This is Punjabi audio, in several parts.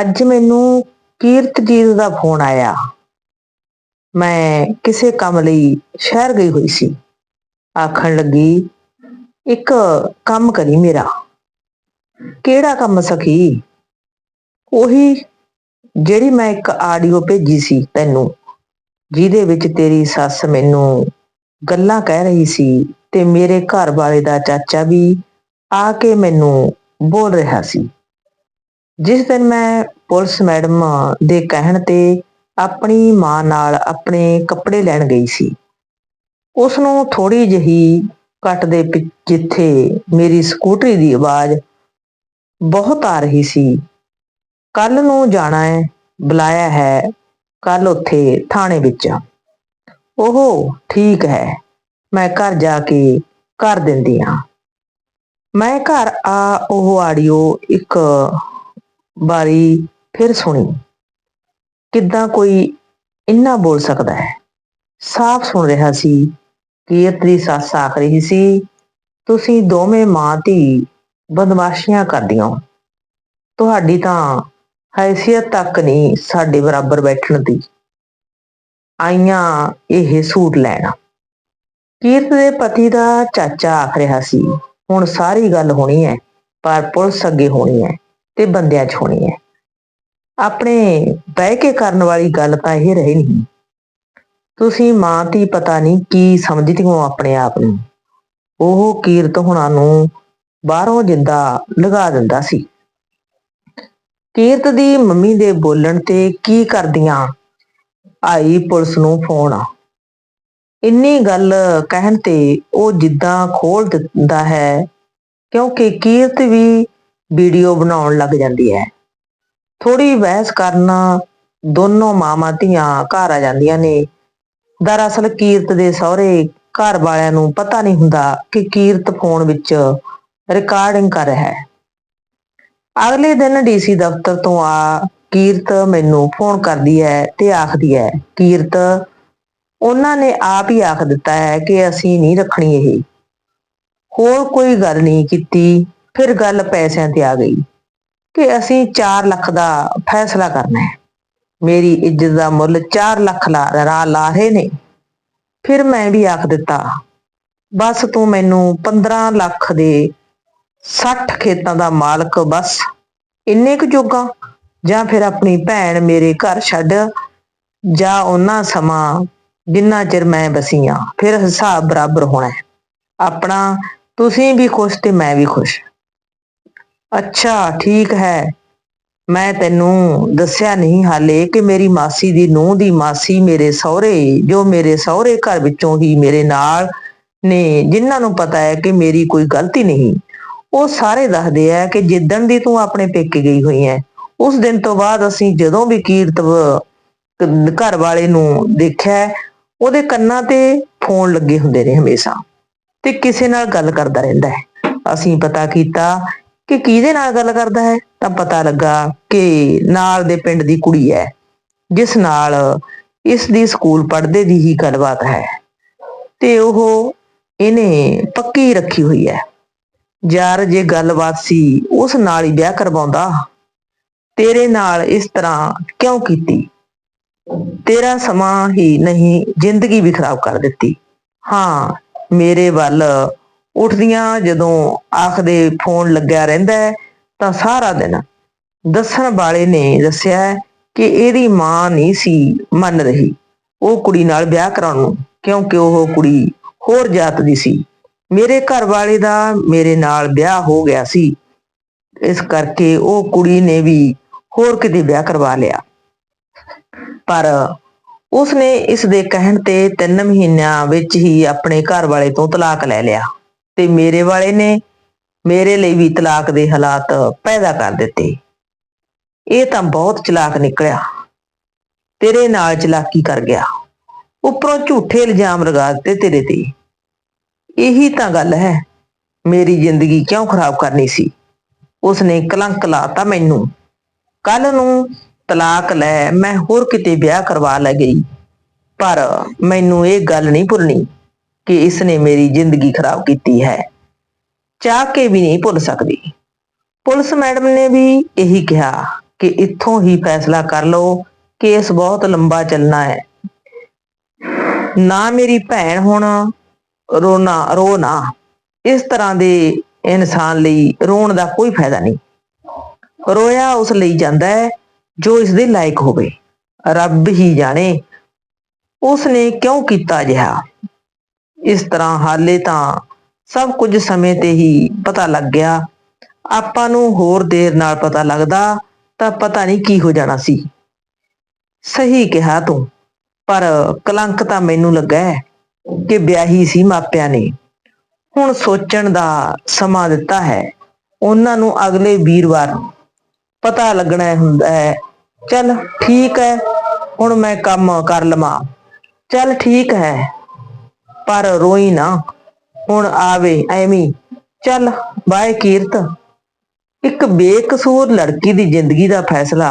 ਅੱਜ ਮੈਨੂੰ ਕੀਰਤਜੀਤ ਦਾ ਫੋਨ ਆਇਆ। ਮੈਂ ਕਿਸੇ ਕੰਮ ਲਈ ਸ਼ਹਿਰ ਗਈ ਹੋਈ ਸੀ। ਆਖਣ ਲੱਗੀ, ਇੱਕ ਕੰਮ ਕਰੀ ਮੇਰਾ। ਕਿਹੜਾ ਕੰਮ ਸਖੀ? ਉਹੀ ਜਿਹੜੀ ਮੈਂ ਇੱਕ ਆਡੀਓ ਭੇਜੀ ਸੀ ਤੈਨੂੰ, ਜਿਹਦੇ ਵਿੱਚ ਤੇਰੀ ਸੱਸ ਮੈਨੂੰ ਗੱਲਾਂ ਕਹਿ ਰਹੀ ਸੀ ਤੇ ਮੇਰੇ ਘਰ ਵਾਲੇ ਦਾ ਚਾਚਾ ਵੀ ਆ ਕੇ ਮੈਨੂੰ ਬੋਲ ਰਿਹਾ ਸੀ। ਜਿਸ ਦਿਨ ਮੈਂ ਪੁਲਿਸ ਮੈਡਮ ਦੇ ਕਹਿਣ ਤੇ ਆਪਣੀ ਮਾਂ ਨਾਲ ਆਪਣੇ ਕੱਪੜੇ ਲੈਣ ਗਈ ਸੀ ਉਸ ਨੂੰ ਥੋੜੀ ਜਿਹੀ ਕੱਟ ਦੇ ਜਿੱਥੇ ਮੇਰੀ ਸਕੂਟਰੀ ਦੀ ਆਵਾਜ਼ ਬਹੁਤ ਆ ਰਹੀ ਸੀ ਕੱਲ ਨੂੰ ਜਾਣਾ ਹੈ, ਬੁਲਾਇਆ ਹੈ ਕੱਲ ਉੱਥੇ ਥਾਣੇ ਵਿੱਚ ਉਹ ਠੀਕ ਹੈ, ਮੈਂ ਘਰ ਜਾ ਕੇ ਕਰ ਦਿੰਦੀ ਹਾਂ। ਮੈਂ ਘਰ ਆ, ਉਹ ਆਡੀਓ ਇੱਕ ਬਾਰੀ ਫਿਰ ਸੁਣੀ। ਕਿੱਦਾਂ ਕੋਈ ਇੰਨਾ ਬੋਲ ਸਕਦਾ ਹੈ? ਸਾਫ਼ ਸੁਣ ਰਿਹਾ ਸੀ ਕੀਰਤ ਦੀ ਸੱਸ ਆਖ ਰਹੀ ਸੀ, ਤੁਸੀਂ ਦੋਵੇਂ ਮਾਂ ਧੀ ਬਦਮਾਸ਼ੀਆਂ ਕਰਦੀਆਂ ਹੋ। ਤੁਹਾਡੀ ਤਾਂ ਹੈਸੀਅਤ ਤੱਕ ਨਹੀਂ ਸਾਡੇ ਬਰਾਬਰ ਬੈਠਣ ਦੀ। ਆਈਆਂ ਇਹ ਸੂਟ ਲੈਣ। ਕੀਰਤ ਦੇ ਪਤੀ ਦਾ ਚਾਚਾ ਆਖ ਰਿਹਾ ਸੀ, ਹੁਣ ਸਾਰੀ ਗੱਲ ਹੋਣੀ ਹੈ, ਪਰ ਪੁਲਿਸ ਅੱਗੇ ਹੋਣੀ ਹੈ। ਤੇ ਬੰਦਿਆਂ 'ਚ ਹੋਣੀ ਹੈ। ਆਪਣੇ ਬਹਿ ਕੇ ਕਰਨ ਵਾਲੀ ਗੱਲ ਤਾਂ ਇਹ ਰਹੀ ਨਹੀਂ। ਤੁਸੀਂ ਮਾਂ ਦੀ ਪਤਾ ਨਹੀਂ ਕੀ ਸਮਝਦੀ ਹੋ ਆਪਣੇ ਆਪ ਨੂੰ। ਉਹ ਕੀਰਤ ਹੁਣਾਂ ਨੂੰ ਬਾਹਰੋਂ ਜਿੰਦਾ ਲਗਾ ਦਿੰਦਾ ਸੀ। ਕੀਰਤ ਦੀ ਮੰਮੀ ਦੇ ਬੋਲਣ ਤੇ ਕੀ ਕਰਦੀਆਂ? ਆਈ ਪੁਲਿਸ ਨੂੰ ਫੋਨ। ਆ ਇੰਨੀ ਗੱਲ ਕਹਿਣ ਤੇ ਉਹ ਜਿੱਦਾਂ ਖੋਲ ਦਿੰਦਾ ਹੈ, ਕਿਉਂਕਿ ਕੀਰਤ ਵੀ ਵੀਡੀਓ ਬਣਾਉਣ ਲੱਗ ਜਾਂਦੀ ਹੈ। ਥੋੜੀ ਬਹਿਸ ਕਰਨ ਦੋਨੋਂ ਮਾਵਾਂ ਧੀਆਂ ਘਰ ਆ ਜਾਂਦੀਆਂ ਨੇ। ਦਰਅਸਲ ਕੀਰਤ ਦੇ ਸਹੁਰੇ ਘਰ ਵਾਲਿਆਂ ਨੂੰ ਪਤਾ ਨਹੀਂ ਹੁੰਦਾ ਕਿ ਕੀਰਤ ਫੋਨ ਵਿੱਚ ਰਿਕਾਰਡਿੰਗ ਕਰ ਰਿਹਾ ਹੈ। ਅਗਲੇ ਦਿਨ ਡੀਸੀ ਦਫ਼ਤਰ ਤੋਂ ਆ ਕੀਰਤ ਮੈਨੂੰ ਫੋਨ ਕਰਦੀ ਹੈ ਤੇ ਆਖਦੀ ਹੈ, ਕੀਰਤ, ਉਹਨਾਂ ਨੇ ਆਪ ਹੀ ਆਖ ਦਿੱਤਾ ਹੈ ਕਿ ਅਸੀਂ ਨਹੀਂ ਰੱਖਣੀ ਇਹ। ਹੋਰ ਕੋਈ ਗੱਲ ਨਹੀਂ ਕੀਤੀ। ਫਿਰ ਗੱਲ ਪੈਸਿਆਂ ਤੇ ਆ ਗਈ ਕਿ ਅਸੀਂ 4 ਲੱਖ ਦਾ ਫੈਸਲਾ ਕਰਨਾ ਹੈ। ਮੇਰੀ ਇੱਜ਼ਤ ਦਾ ਮੁੱਲ 4 ਲੱਖ ਲਾ ਰਾ ਲਾ ਰਹੇ ਨੇ। ਫਿਰ ਮੈਂ ਵੀ ਆਖ ਦਿੱਤਾ, ਬਸ ਤੂੰ ਮੈਨੂੰ 15 ਲੱਖ ਦੇ 60 ਖੇਤਾਂ ਦਾ ਮਾਲਕ ਬਸ, ਇੰਨੇ ਕੁ ਜੋਗਾ? ਜਾਂ ਫਿਰ ਆਪਣੀ ਭੈਣ ਮੇਰੇ ਘਰ ਛੱਡ, ਜਾਂ ਉਹਨਾਂ ਸਮਾਂ ਜਿੰਨਾ ਚਿਰ ਮੈਂ ਬਸੀ ਆਂ, ਫਿਰ ਹਿਸਾਬ ਬਰਾਬਰ ਹੋਣਾ ਹੈ। ਆਪਣਾ ਤੁਸੀਂ ਵੀ ਖੁਸ਼ ਤੇ ਮੈਂ ਵੀ ਖੁਸ਼। ਅੱਛਾ, ਠੀਕ ਹੈ। ਮੈਂ ਤੈਨੂੰ ਦੱਸਿਆ ਨਹੀਂ ਹਾਲੇ ਕਿ ਮੇਰੀ ਮਾਸੀ ਦੀ ਨੂੰਹ ਦੀ ਮਾਸੀ ਮੇਰੇ ਸਹੁਰੇ, ਜੋ ਮੇਰੇ ਸਹੁਰੇ ਘਰ ਵਿੱਚੋਂ ਹੀ ਮੇਰੇ ਨਾਲ ਨੇ, ਜਿਨ੍ਹਾਂ ਨੂੰ ਪਤਾ ਹੈ ਕਿ ਮੇਰੀ ਕੋਈ ਗਲਤੀ ਨਹੀਂ। ਉਹ ਸਾਰੇ ਦੱਸਦੇ ਆ ਕਿ ਜਿੱਦਣ ਦੀ ਤੂੰ ਆਪਣੇ ਪੇਕੇ ਗਈ ਹੋਈ ਹੈ ਉਸ ਦਿਨ ਤੋਂ ਬਾਅਦ ਅਸੀਂ ਜਦੋਂ ਵੀ ਕੀਰਤਵ ਘਰ ਵਾਲੇ ਨੂੰ ਦੇਖਿਆ, ਉਹਦੇ ਕੰਨਾਂ ਤੇ ਫੋਨ ਲੱਗੇ ਹੁੰਦੇ ਨੇ ਹਮੇਸ਼ਾ ਤੇ ਕਿਸੇ ਨਾਲ ਗੱਲ ਕਰਦਾ ਰਹਿੰਦਾ ਹੈ। ਅਸੀਂ ਪਤਾ ਕੀਤਾ ਕਿ ਕਿਹਦੇ ਨਾਲ ਗੱਲ ਕਰਦਾ ਹੈ? ਤਾਂ ਪਤਾ ਲੱਗਾ ਕਿ ਨਾਲ ਦੇ ਪਿੰਡ ਦੀ ਕੁੜੀ ਹੈ, ਜਿਸ ਨਾਲ ਇਸ ਦੀ ਸਕੂਲ ਪੜ੍ਹਦੇ ਦੀ ਹੀ ਗੱਲਬਾਤ ਹੈ। ਤੇ ਉਹ ਇਹਨੇ ਪੱਕੀ ਰੱਖੀ ਹੋਈ ਹੈ। ਯਾਰ, ਜੇ ਗੱਲਬਾਤ ਸੀ, ਉਸ ਨਾਲ ਹੀ ਵਿਆਹ ਕਰਵਾਉਂਦਾ। ਤੇਰੇ ਨਾਲ ਇਸ ਤਰ੍ਹਾਂ ਕਿਉਂ ਕੀਤੀ? ਤੇਰਾ ਸਮਾਂ ਹੀ ਨਹੀਂ, ਜ਼ਿੰਦਗੀ ਵੀ ਖਰਾਬ ਕਰ ਦਿੱਤੀ। ਹਾਂ, ਮੇਰੇ ਵੱਲ ਉੱਠਦੀਆਂ, ਜਦੋਂ ਆਖਦੇ ਫੋਨ ਲੱਗਿਆ ਰਹਿੰਦਾ ਹੈ, ਤਾਂ ਸਾਰਾ ਦਿਨ ਦੱਸਣ ਵਾਲੇ ਨੇ ਦੱਸਿਆ ਕਿ ਇਹਦੀ ਮਾਂ ਨਹੀਂ ਸੀ ਮੰਨ ਰਹੀ। ਉਹ ਕੁੜੀ ਨਾਲ ਵਿਆਹ ਕਰਾਉਣ ਨੂੰ, ਕਿਉਂਕਿ ਉਹ ਕੁੜੀ ਹੋਰ ਜਾਤ ਦੀ ਸੀ। ਮੇਰੇ ਘਰ ਵਾਲੇ ਦਾ ਮੇਰੇ ਨਾਲ ਵਿਆਹ ਹੋ ਗਿਆ ਸੀ। ਇਸ ਕਰਕੇ ਉਹ ਕੁੜੀ ਨੇ ਵੀ ਹੋਰ ਕਿਤੇ ਵਿਆਹ ਕਰਵਾ ਲਿਆ। ਪਰ ਉਸਨੇ ਇਸ ਦੇ ਕਹਿਣ ਤੇ 3 ਮਹੀਨਿਆਂ ਵਿੱਚ ਹੀ ਆਪਣੇ ਘਰ ਵਾਲੇ ਤੋਂ ਤਲਾਕ ਲੈ ਲਿਆ। ਤੇ ਮੇਰੇ ਵਾਲੇ ਨੇ ਮੇਰੇ ਲਈ ਵੀ ਤਲਾਕ ਦੇ ਹਾਲਾਤ ਪੈਦਾ ਕਰ ਦਿੱਤੇ। ਇਹ ਤਾਂ ਬਹੁਤ ਚਲਾਕ ਨਿਕਲਿਆ। ਤੇਰੇ ਨਾਲ ਚਲਾਕੀ ਕਰ ਗਿਆ। ਉੱਪਰੋਂ ਝੂਠੇ ਇਲਜ਼ਾਮ ਲਗਾ ਦਿੱਤੇ ਤੇਰੇ ਤੇ। ਇਹੀ ਤਾਂ ਗੱਲ ਹੈ, ਮੇਰੀ ਜ਼ਿੰਦਗੀ ਕਿਉਂ ਖਰਾਬ ਕਰਨੀ ਸੀ? ਉਸਨੇ ਕਲੰਕ ਲਾਤਾ ਮੈਨੂੰ। ਕੱਲ ਨੂੰ ਤਲਾਕ ਲੈ ਮੈਂ ਹੋਰ ਕਿਤੇ ਵਿਆਹ ਕਰਵਾ ਲੈ ਗਈ। ਪਰ ਮੈਨੂੰ ਇਹ ਗੱਲ ਨਹੀਂ ਭੁੱਲਣੀ। ਕਿ ਇਸਨੇ ਮੇਰੀ ਜ਼ਿੰਦਗੀ ਖਰਾਬ ਕੀਤੀ ਹੈ। ਚਾਹ ਕੇ ਵੀ ਨਹੀਂ ਭੁੱਲ ਸਕਦੀ। ਪੁਲਿਸ ਮੈਡਮ ਨੇ ਵੀ ਇਹੀ ਕਿਹਾ ਕਿ ਇੱਥੋਂ ਹੀ ਫੈਸਲਾ ਕਰ ਲਓ, ਕੇਸ ਬਹੁਤ ਲੰਬਾ ਚੱਲਣਾ ਹੈ। ਨਾ ਮੇਰੀ ਭੈਣ ਹੁਣ ਰੋਣਾ, ਰੋ ਨਾ। ਇਸ ਤਰ੍ਹਾਂ ਦੇ ਇਨਸਾਨ ਲਈ ਰੋਣ ਦਾ ਕੋਈ ਫਾਇਦਾ ਨਹੀਂ। ਰੋਇਆ ਉਸ ਲਈ ਜਾਂਦਾ ਹੈ ਜੋ ਇਸ ਦੇ ਲਾਇਕ ਹੋਵੇ। ਰੱਬ ਹੀ ਜਾਣੇ ਉਸ ਨੇ ਕਿਉਂ ਕੀਤਾ ਅਜਿਹਾ ਇਸ ਤਰ੍ਹਾਂ ਹਾਲੇ ਤਾਂ ਸਭ ਕੁਝ ਸਮੇਂ ਤੇ ਹੀ ਪਤਾ ਲੱਗ ਗਿਆ। ਆਪਾਂ ਨੂੰ ਹੋਰ ਦੇਰ ਨਾਲ ਪਤਾ ਲੱਗਦਾ ਤਾਂ ਪਤਾ ਨਹੀਂ ਕੀ ਹੋ ਜਾਣਾ ਸੀ। ਸਹੀ ਕਿਹਾ ਤੂੰ, ਪਰ ਕਲੰਕ ਤਾਂ ਮੈਨੂੰ ਲੱਗਾ ਕਿ ਵਿਆਹੀ ਸੀ ਮਾਪਿਆਂ ਨੇ। ਹੁਣ ਸੋਚਣ ਦਾ ਸਮਾਂ ਦਿੱਤਾ ਹੈ। ਉਹਨਾਂ ਨੂੰ ਅਗਲੇ ਵੀਰਵਾਰ ਪਤਾ ਲੱਗਣਾ ਹੁੰਦਾ ਹੈ, ਚੱਲ ਠੀਕ ਹੈ, ਹੁਣ ਮੈਂ ਕੰਮ ਕਰ ਲਵਾਂ। ਚੱਲ ਠੀਕ ਹੈ। ਪਰ ਰੋਈ ਨਾ। ਹੁਣ ਆਵੇ ਐਵੇਂ। ਚੱਲ ਬਾਏ ਕੀਰਤ। ਇੱਕ ਬੇਕਸੂਰ ਲੜਕੀ ਦੀ ਜ਼ਿੰਦਗੀ ਦਾ ਫੈਸਲਾ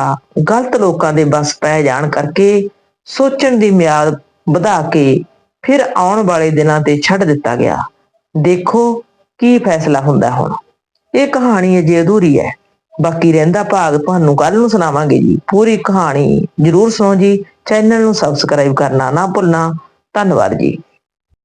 ਗਲਤ ਲੋਕਾਂ ਦੇ ਬਸ ਪੈ ਜਾਣ ਕਰਕੇ ਸੋਚਣ ਦੀ ਮਿਆਦ ਵਧਾ ਕੇ ਫਿਰ ਆਉਣ ਵਾਲੇ ਦਿਨਾਂ ਤੇ ਛੱਡ ਦਿੱਤਾ ਗਿਆ। ਦੇਖੋ ਕੀ ਫੈਸਲਾ ਹੁੰਦਾ ਹੁਣ। ਇਹ ਕਹਾਣੀ ਅਜੇ ਅਧੂਰੀ ਹੈ। ਬਾਕੀ ਰਹਿੰਦਾ ਭਾਗ ਤੁਹਾਨੂੰ ਕੱਲ ਨੂੰ ਸੁਣਾਵਾਂਗੇ ਜੀ। ਪੂਰੀ ਕਹਾਣੀ ਜਰੂਰ ਸੁਣੋ ਜੀ। ਚੈਨਲ ਨੂੰ ਸਬਸਕ੍ਰਾਈਬ ਕਰਨਾ ਨਾ ਭੁੱਲਣਾ। ਧੰਨਵਾਦ ਜੀ।